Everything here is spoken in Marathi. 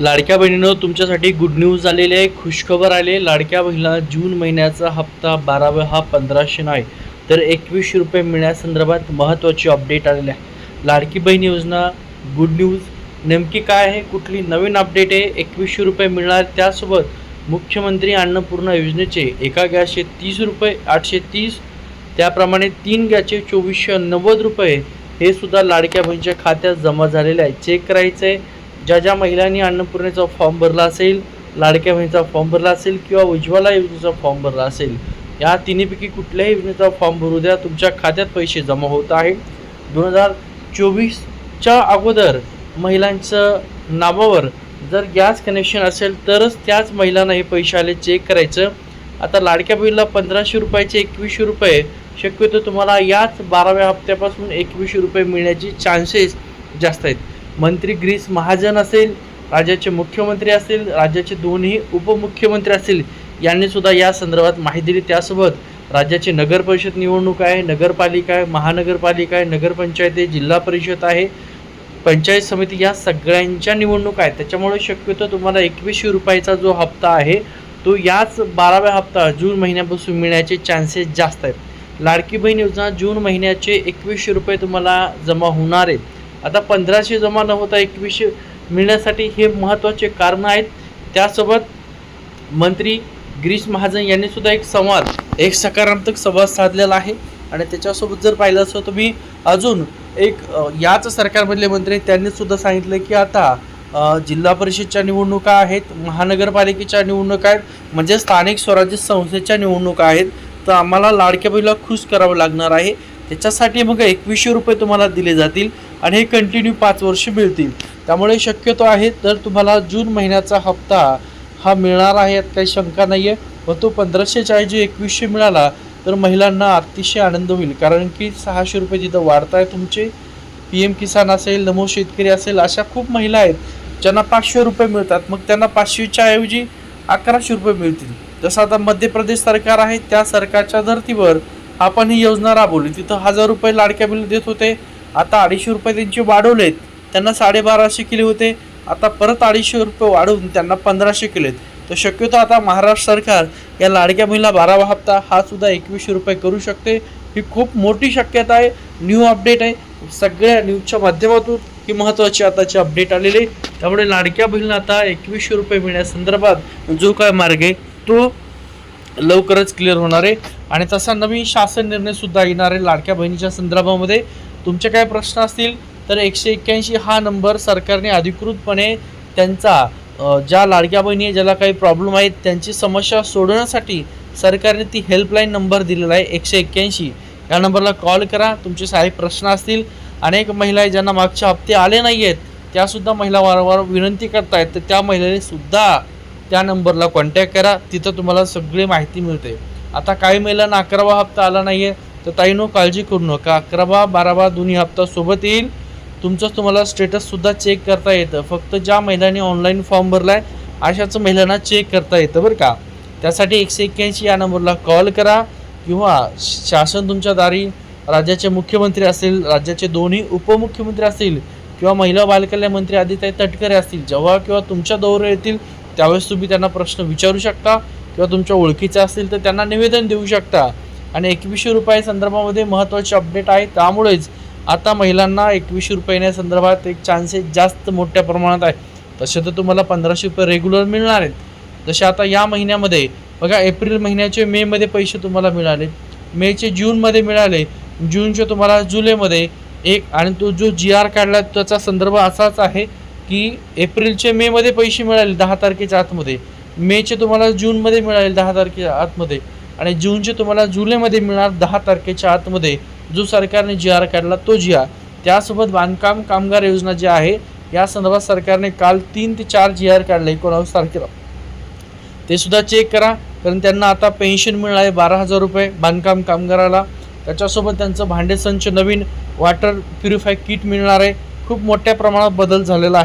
लाडक्या बहिणीनं तुमच्यासाठी गुड न्यूज आलेली आहे खुशखबर आले लाडक्या बहिणीला जून महिन्याचा हप्ता बारावा हा पंधराशे नाही तर एकवीसशे रुपये मिळण्यासंदर्भात महत्त्वाची अपडेट आलेली आहे. लाडकी बहीण योजना गुड न्यूज नेमकी काय आहे? कुठली नवीन अपडेट आहे? एकवीसशे रुपये मिळणार त्यासोबत मुख्यमंत्री अन्नपूर्णा योजनेचे एका गॅसचे तीस रुपये आठशे तीस त्याप्रमाणे तीन गॅसचे चोवीसशे नव्वद रुपये हे सुद्धा लाडक्या बहिणीच्या खात्यात जमा झालेले आहे. चेक करायचं आहे ज्या ज्या महिलांनी अन्नपूर्णेचा फॉर्म भरला असेल लाडक्या बहिणीचा फॉर्म भरला असेल किंवा उज्ज्वला योजनेचा फॉर्म भरला असेल या तिन्हीपैकी कुठल्याही योजनेचा फॉर्म भरू द्या. तुमच्या खात्यात पैसे जमा होत आहे. दोन हजार चोवीसच्या अगोदर महिलांचं नावावर जर गॅस कनेक्शन असेल तरच त्याच महिलांना हे पैसे आले चेक करायचं. आता लाडक्या बहिणीला पंधराशे रुपयाचे एकवीसशे रुपये शक्यतो तुम्हाला याच बाराव्या हप्त्यापासून एकवीसशे रुपये मिळण्याचे चान्सेस जास्त आहेत. मंत्री ग्रीस महाजन असेल राज्याचे मुख्यमंत्री असेल राज्याचे दोन्ही उपमुख्यमंत्री असतील यांनी सुद्धा या संदर्भात माहिती दिली. त्यासोबत राज्याची नगर परिषद निवडणूक आहे नगरपालिका आहे महानगरपालिका आहे नगरपंचायत आहे जिल्हा परिषद आहे पंचायत समिती या सगळ्यांच्या निवडणूक आहेत. त्याच्यामुळे शक्यतो तुम्हाला एकवीसशे रुपयाचा जो हप्ता आहे तो याच बाराव्या हप्ता जून महिन्यापासून मिळण्याचे चान्सेस जास्त आहेत. लाडकी बहीण योजना जून महिन्याचे एकवीसशे रुपये तुम्हाला जमा होणार आहेत. आता पंधराशे जमा न होता एकवीसशे मिळण्यासाठी हे महत्त्वाचे कारणं आहेत. त्यासोबत मंत्री गिरीश महाजन यांनी सुद्धा एक संवाद एक सकारात्मक संवाद साधलेला आहे. आणि त्याच्यासोबत जर पाहिलं असं तुम्ही अजून एक याच सरकारमधले मंत्री त्यांनी सुद्धा सांगितलं की आता जिल्हा परिषदच्या निवडणुका आहेत महानगरपालिकेच्या निवडणुका आहेत म्हणजे स्थानिक स्वराज्य संस्थेच्या निवडणुका आहेत. तर आम्हाला लाडक्या बहिणीला खुश करावं लागणार आहे. त्याच्यासाठी मग एकवीसशे रुपये तुम्हाला दिले जातील. आणि हे कंटिन्यू पाच वर्ष मिळतील. त्यामुळे शक्यतो आहे तर तुम्हाला जून महिन्याचा हप्ता हा मिळणार आहे यात काही शंका नाही आहे व तो पंधराशेच्या ऐवजी एकवीसशे मिळाला तर महिलांना अतिशय आनंद होईल. कारण की सहाशे रुपये जिथं वाढत आहे तुमचे पी एम किसान असेल नमो शेतकरी असेल अशा खूप महिला आहेत ज्यांना पाचशे रुपये मिळतात. मग त्यांना पाचशेच्या ऐवजी अकराशे रुपये मिळतील. जसं आता मध्य प्रदेश सरकार आहे त्या सरकारच्या धर्तीवर आपण ही योजना राबवली. तिथं हजार रुपये लाडक्या बिल देत होते आता अडीचशे रुपये त्यांचे वाढवलेत. त्यांना साडेबाराशे केले होते. आता परत अडीचशे रुपये वाढवून त्यांना पंधराशे केलेत तर शक्यतो आता महाराष्ट्र सरकार या लाडक्या महिला बारावा हप्ता हा सुद्धा एकवीसशे रुपये करू शकते. ही खूप मोठी शक्यता आहे. न्यू अपडेट आहे. सगळ्या न्यूजच्या माध्यमातून ही महत्त्वाची आताची अपडेट आलेली आहे. त्यामुळे लाडक्या बहिणीला आता एकवीसशे रुपये मिळण्यासंदर्भात जो काय मार्ग आहे तो लवकरच क्लिअर होणार आहे. आणि तसा नवीन शासन निर्णयसुद्धा येणार आहे लाडक्या बहिणीच्या संदर्भामध्ये. तुमचे काय प्रश्न असतील तर एकशे एक्क्याऐंशी हा नंबर सरकारने अधिकृतपणे त्यांचा ज्या लाडक्या बहिणी आहे, ज्याला काही प्रॉब्लेम आहेत त्यांची समस्या सोडवण्यासाठी सरकारने ती हेल्पलाईन नंबर दिलेला आहे एकशे एक्क्याऐंशी. या नंबरला कॉल करा तुमचे सारे प्रश्न असतील. अनेक महिला आहेत ज्यांना मागचे हप्ते आले नाही आहेत त्यासुद्धा महिला वारंवार विनंती करतायत तर त्या महिलेने सुद्धा त्या नंबरला कॉन्टॅक्ट करा तिथं तुम्हाला सगळी माहिती मिळते. आता काही महिलांना अकरावा हप्ता आला नाही आहे तर ताईनो काळजी करू नका. अकरावा बारावा दोन्ही हप्ता सोबत येईल. तुमचंच तुम्हाला स्टेटससुद्धा चेक करता येतं. फक्त ज्या महिलांनी ऑनलाईन फॉर्म भरला आहे अशाच महिलांना चेक करता येतं बरं का. त्यासाठी एकशे एक्क्याऐंशी या नंबरला कॉल करा. किंवा शासन तुमच्या दारी राज्याचे मुख्यमंत्री असतील राज्याचे दोन्ही उपमुख्यमंत्री असतील किंवा महिला बालकल्याण मंत्री आदिताई तटकरे असतील जेव्हा किंवा तुमच्या दौऱ्या येतील त्यावेळेस तुम्ही त्यांना प्रश्न विचारू शकता. किंवा तुमच्या ओळखीचे असतील तर त्यांना निवेदन देऊ शकता. आणि एकवीसशे रुपये संदर्भामध्ये महत्त्वाचे अपडेट आहे. त्यामुळेच आता महिलांना एकवीसशे रुपये संदर्भात एक चान्सेस जास्त मोठ्या प्रमाणात आहे. तसे तर तुम्हाला पंधराशे रुपये रेग्युलर मिळणार आहेत. जसे आता या महिन्यामध्ये बघा एप्रिल महिन्याचे मेमध्ये पैसे तुम्हाला मिळाले. मेचे जूनमध्ये मिळाले. जूनचे तुम्हाला जुलैमध्ये एक आणि तो जो जी आर काढला त्याचा संदर्भ असाच आहे की एप्रिलचे मेमध्ये पैसे मिळाले दहा तारखेच्या आतमध्ये. मेचे तुम्हाला जूनमध्ये मिळाले दहा तारखेच्या आतमध्ये. आणि जूनचे तुम्हाला जुलैमध्ये मिळणार दहा तारखेच्या आतमध्ये जो सरकारने जी आर काढला तो जी आर. त्यासोबत बांधकाम कामगार योजना जी आहे या संदर्भात सरकारने काल तीन ते चार जी आर काढले एकोणावीस तारखेला. ते सुद्धा चेक करा कारण त्यांना आता पेन्शन मिळणार आहे बारा हजार रुपये बांधकाम कामगाराला. त्याच्यासोबत त्यांचं भांडे संच नवीन वॉटर प्युरिफाय किट मिळणार आहे. खूप मोठ्या प्रमाणात बदल झालेला आहे.